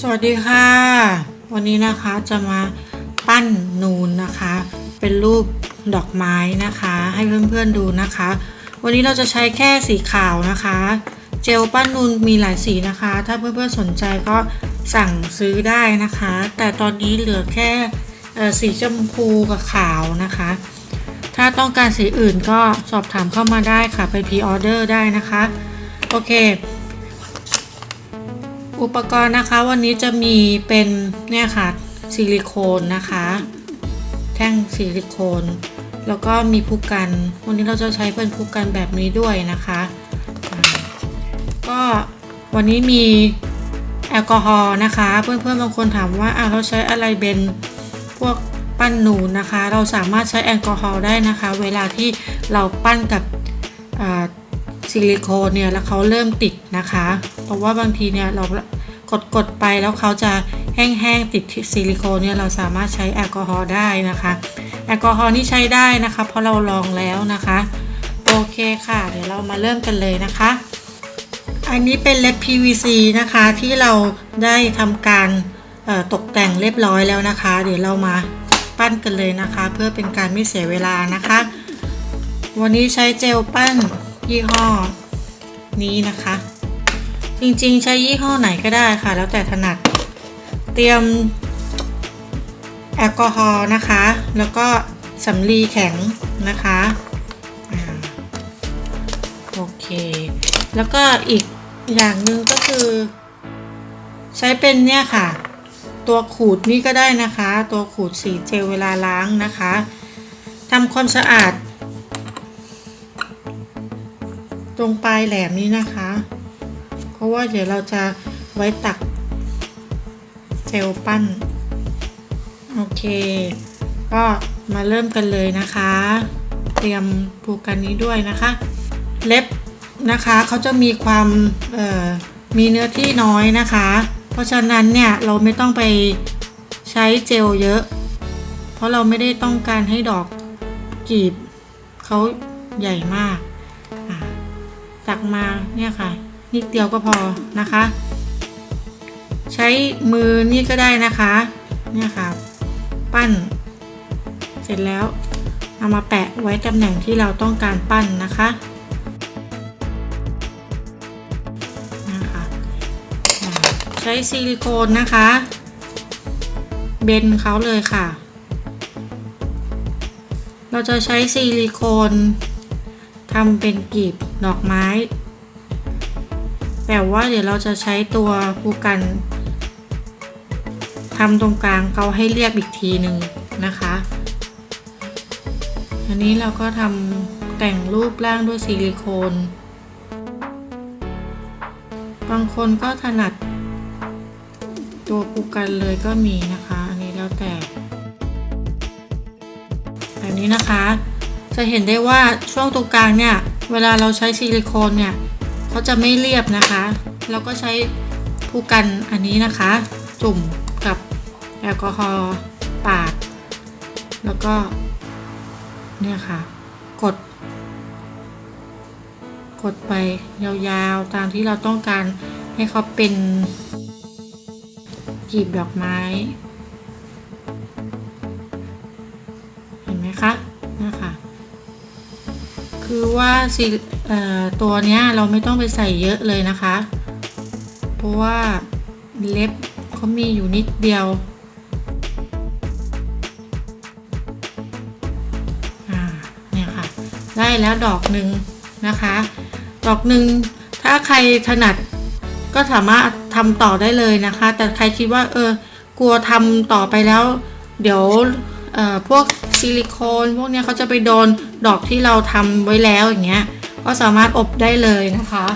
สวัสดีค่ะ วันนี้นะคะจะมาปั้นนูนนะคะ เป็นรูปดอกไม้นะคะ ให้เพื่อนๆดูนะคะ วันนี้เราจะใช้แค่สีขาวนะคะ เจลปั้นนูนมีหลายสีนะคะ ถ้าเพื่อนๆสนใจก็สั่งซื้อได้นะคะ แต่ตอนนี้เหลือแค่สีชมพูกับขาวนะคะ ถ้าต้องการสีอื่นก็สอบถามเข้ามาได้ค่ะ ไปพรีออเดอร์ได้นะคะ โอเค อุปกรณ์นะคะวันนี้จะมีเป็นเนี่ยค่ะซิลิโคนนะคะ แท่งซิลิโคน แล้วก็มีผู้กัน วันนี้เราจะใช้เป็นผู้กันแบบนี้ด้วยนะคะก็วันนี้มีแอลกอฮอล์นะคะ เพื่อนๆบางคนถามว่าอะเราใช้อะไรเป็นพวกปั้นหนูนะคะ เราสามารถใช้แอลกอฮอล์ได้นะคะ เวลาที่เราปั้นกับอ่าซิลิโคนเนี่ยแล้วเขาเริ่มติดนะคะ เพราะว่าบางทีเนี่ยเรากดกดไปแล้วเขาจะแห้งๆติดซิลิโคนเนี่ยเราสามารถใช้แอลกอฮอล์ได้นะคะ แอลกอฮอล์นี่ใช้ได้นะคะ เพราะเราลองแล้วนะคะ โอเคค่ะ เดี๋ยวเรามาเริ่มกันเลยนะคะ อันนี้เป็นเล็บ PVC นะคะที่เราได้ทำการตกแต่งเรียบร้อยแล้วนะคะ เดี๋ยวเรามาปั้นกันเลยนะคะ เพื่อเป็นการไม่เสียเวลานะคะ วันนี้ใช้เจลปั้นยี่ห้อนี้นะคะ จริงๆ ใช้ยี่ห้อไหนก็ได้ค่ะ แล้วแต่ถนัด เตรียมแอลกอฮอล์นะคะ แล้วก็สำลีแข็งนะคะโอเค แล้วก็อีกอย่างหนึ่งก็คือ ใช้เป็นเนี่ยค่ะ ตัวขูดนี่ก็ได้นะคะ ตัวขูดสีเจลเวลาล้างนะคะทำความสะอาด ตรงปลายแหลมนี้นะคะ ราะว่าเดี๋ยวเราจะไว้ตักเจลปั้น โอเค ก็มาเริ่มกันเลยนะคะ เตรียมผูกกันนี้ด้วยนะคะ เล็บนะคะเขาจะมีความมีเนื้อที่น้อยนะคะ เพราะฉะนั้นเนี่ยเราไม่ต้องไปใช้เจลเยอะ เพราะเราไม่ได้ต้องการให้ดอกกีบเขาใหญ่มากตักมาเนี่ยค่ะ นิดเดียวก็พอนะคะ ใช้มือนี่ก็ได้นะคะ เนี่ยค่ะ ปั้น เสร็จแล้วเอามาแปะไว้ตำแหน่งที่เราต้องการปั้นนะคะนะคะใช้ซิลิโคนนะคะ เบนเขาเลยค่ะ เราจะใช้ซิลิโคนทำเป็นกลีบดอกไม้ แต่ว่าเดี๋ยวเราจะใช้ตัวภูกันทำตรงกลางเขาให้เรียบอีกทีหนึ่งนะคะ อันนี้เราก็ทำแต่งรูปร่างด้วยซิลิโคน บางคนก็ถนัด ตัวภูกันเลยก็มีนะคะ อันนี้แล้วแต่แบบนี้นะคะ จะเห็นได้ว่าช่วงตรงกลางเนี่ย เวลาเราใช้ซิลิโคนเนี่ย เขาจะไม่เรียบนะคะเราก็ใช้ผู้กันอันนี้นะคะ จุ่มกับแอลกอฮอล์ปาด แล้วก็เนี่ยค่ะ กด กดไปยาวๆ ตามที่เราต้องการให้เขาเป็นกีบดอกไม้ เห็นไหมคะ คือว่าสิตัวเนี้ยเราไม่ต้องไปใส่เยอะเลยนะคะ เพราะว่าเล็บเขามีอยู่นิดเดียวอ่าเนี่ยค่ะ ได้แล้วดอกหนึ่งนะคะ ดอกหนึ่งถ้าใครถนัดก็สามารถทำต่อได้เลยนะคะ แต่ใครคิดว่าเออกลัวทำต่อไปแล้ว เดี๋ยวพวกซิลิโคนพวกเนี้ยเขาจะไปโดน ดอกที่เราทำไว้แล้วอย่างเงี้ยก็สามารถอบได้เลยนะคะ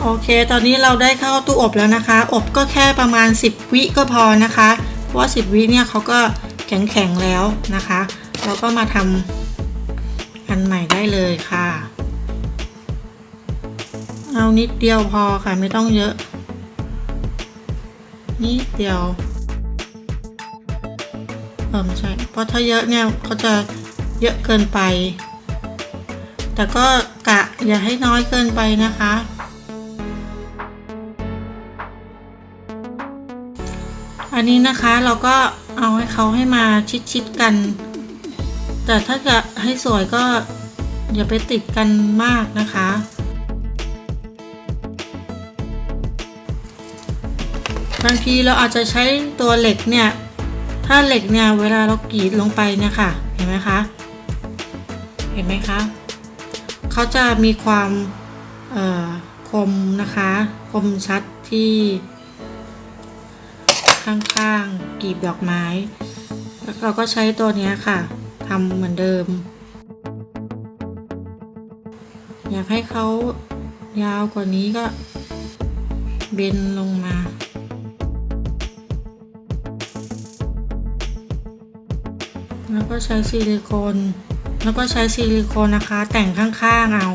โอเค ตอนนี้เราได้เข้าตู้อบแล้วนะคะ อบก็แค่ประมาณ 10 วิก็พอนะคะเพราะว่า 10 วิเนี่ยเขาก็แข็งๆแล้วนะคะ เราก็มาทำอันใหม่ได้เลยค่ะ เอานิดเดียวพอค่ะไม่ต้องเยอะนิดเดียว เออไม่ใช่ เพราะถ้าเยอะเนี่ยเขาจะเยอะเกินไป แต่ก็กะอย่าให้น้อยเกินไปนะคะ อันนี้นะคะเราก็เอาให้เขาให้มาชิดๆกัน แต่ถ้าจะให้สวยก็อย่าไปติดกันมากนะคะบางทีเราอาจจะใช้ตัวเหล็กเนี่ย ถ้าเหล็กเนี่ยเวลาเรากรีดลงไปเนี่ยค่ะ เห็นไหมคะ เห็นไหมคะเขาจะมีความคมนะคะ คมชัดที่ ข้างๆกลีบดอกไม้ แล้วเราก็ใช้ตัวนี้ค่ะทำเหมือนเดิม อยากให้เขายาวกว่านี้ก็เบนลงมา ก็ใช้ซิลิโคน แล้วก็ใช้ซิลิโคนนะคะ แต่งข้างๆเอา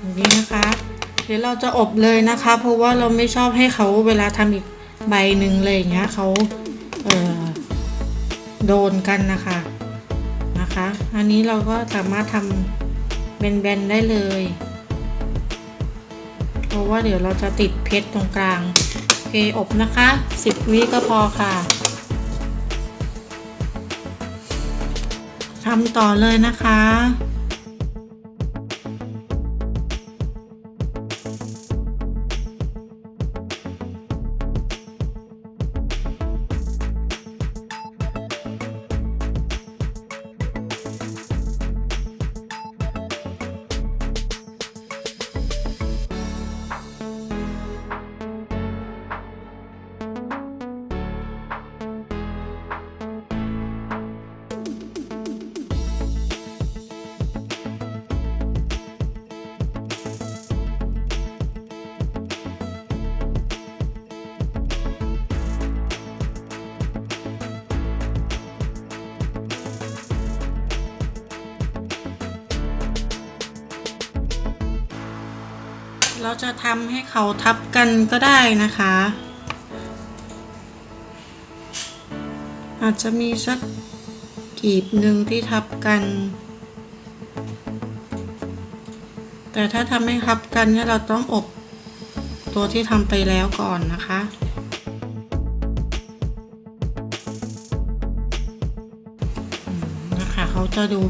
อย่างนี้นะคะ เดี๋ยวเราจะอบเลยนะคะ เพราะว่าเราไม่ชอบให้เขาเวลาทำอีกใบหนึ่งเลยอย่างเงี้ยเขาเโดนกันนะคะนะคะ อันนี้เราก็สามารถทำแบนๆได้เลย เพราะว่าเดี๋ยวเราจะติดเพชรตรงกลาง โอเคอบนะคะ 10 วิก็พอค่ะทำต่อเลยนะคะ เราจะทำให้เขาทับกันก็ได้นะคะ อาจจะมีสักกีบหนึ่งที่ทับกัน แต่ถ้าทำให้ทับกันเนี่ยเราต้องอบตัวที่ทำไปแล้วก่อนนะคะนะคะเขาจะดู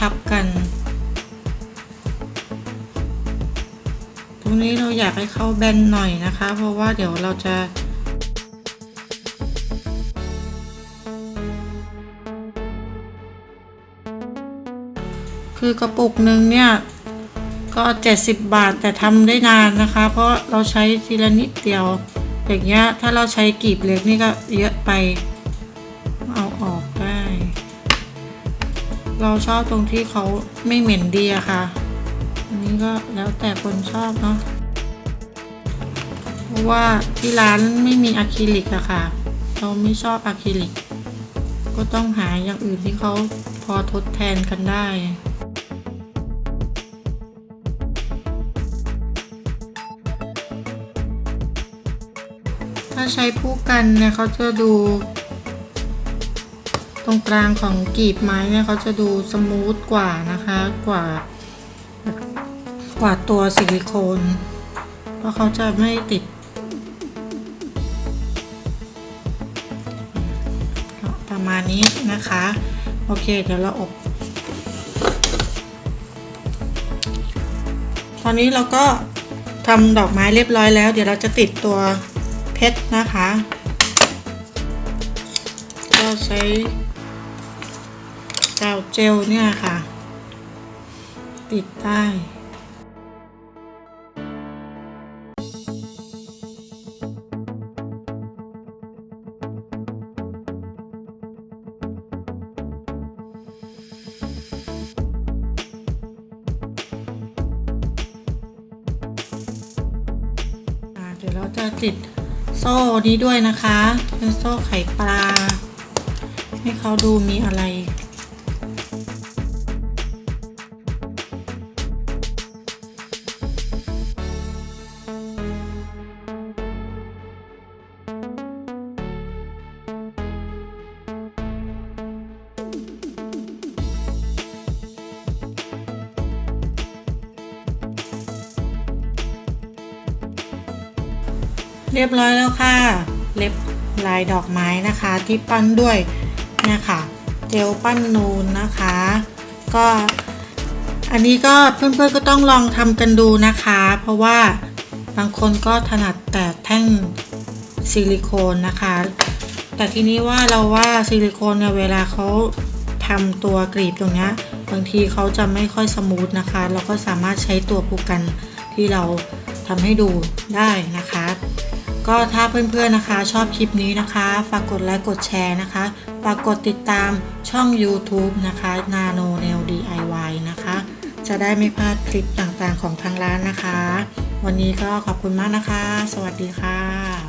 ทับๆกัน รงนี้เราอยากให้เขาแบนหน่อยนะคะ เพราะว่าเดี๋ยวเราจะคือกระปุกหนึ่งเนี่ยก็ 70 บาทแต่ทำได้นานนะคะ เพราะเราใช้ทีละนิดเดียว อย่างเงี้ยถ้าเราใช้กีบเล็กนี่ก็เยอะไป เอาออกได้ เราชอบตรงที่เขาไม่เหม็นดีอะค่ะ นี้ก็แล้วแต่คนชอบเนาะเพราะว่าที่ร้านไม่มีอะคริลิกอะค่ะ เราไม่ชอบอะคริลิก ก็ต้องหาอย่างอื่นที่เขาพอทดแทนกันได้ถ้าใช้ผู้กันเนี่ยเขาจะดู ตรงกลางของกีบไม้เนี่ยเขาจะดูสมูทกว่านะคะกว่า กว่าตัวซิลิโคน เพราะเขาจะไม่ติดประมาณนี้นะคะ โอเค เดี๋ยวเราอบ ตอนนี้เราก็ทำดอกไม้เรียบร้อยแล้ว เดี๋ยวเราจะติดตัวเพชรนะคะ ก็ใช้กาวเจลเนี่ยค่ะ ติดได้ จะติดโซ่นี้ด้วยนะคะ เป็นโซ่ไข่ปลา ให้เขาดูมีอะไร เรียบร้อยแล้วค่ะ เล็บลายดอกไม้นะคะที่ปั้นด้วยเนี่ยค่ะ เจลปั้นนูนนะคะ ก็อันนี้ก็เพื่อนๆก็ต้องลองทำกันดูนะคะ เพราะว่าบางคนก็ถนัดแต่แท่งซิลิโคนนะคะ แต่ทีนี้ว่าเราว่าซิลิโคนเนี่ยเวลาเขาทำตัวกรีบตรงนี้บางทีเขาจะไม่ค่อยสมูทนะคะ เราก็สามารถใช้ตัวผูกกันที่เราทำให้ดูได้นะคะ ก็ถ้าเพื่อนๆนะคะ ชอบคลิปนี้นะคะ ฝากกดไลค์กดแชร์นะคะ ฝากกดติดตามช่อง YouTube นะคะ Nano Nail DIY นะคะ จะได้ไม่พลาดคลิปต่างๆของทางร้านนะคะ วันนี้ก็ขอบคุณมากนะคะ สวัสดีค่ะ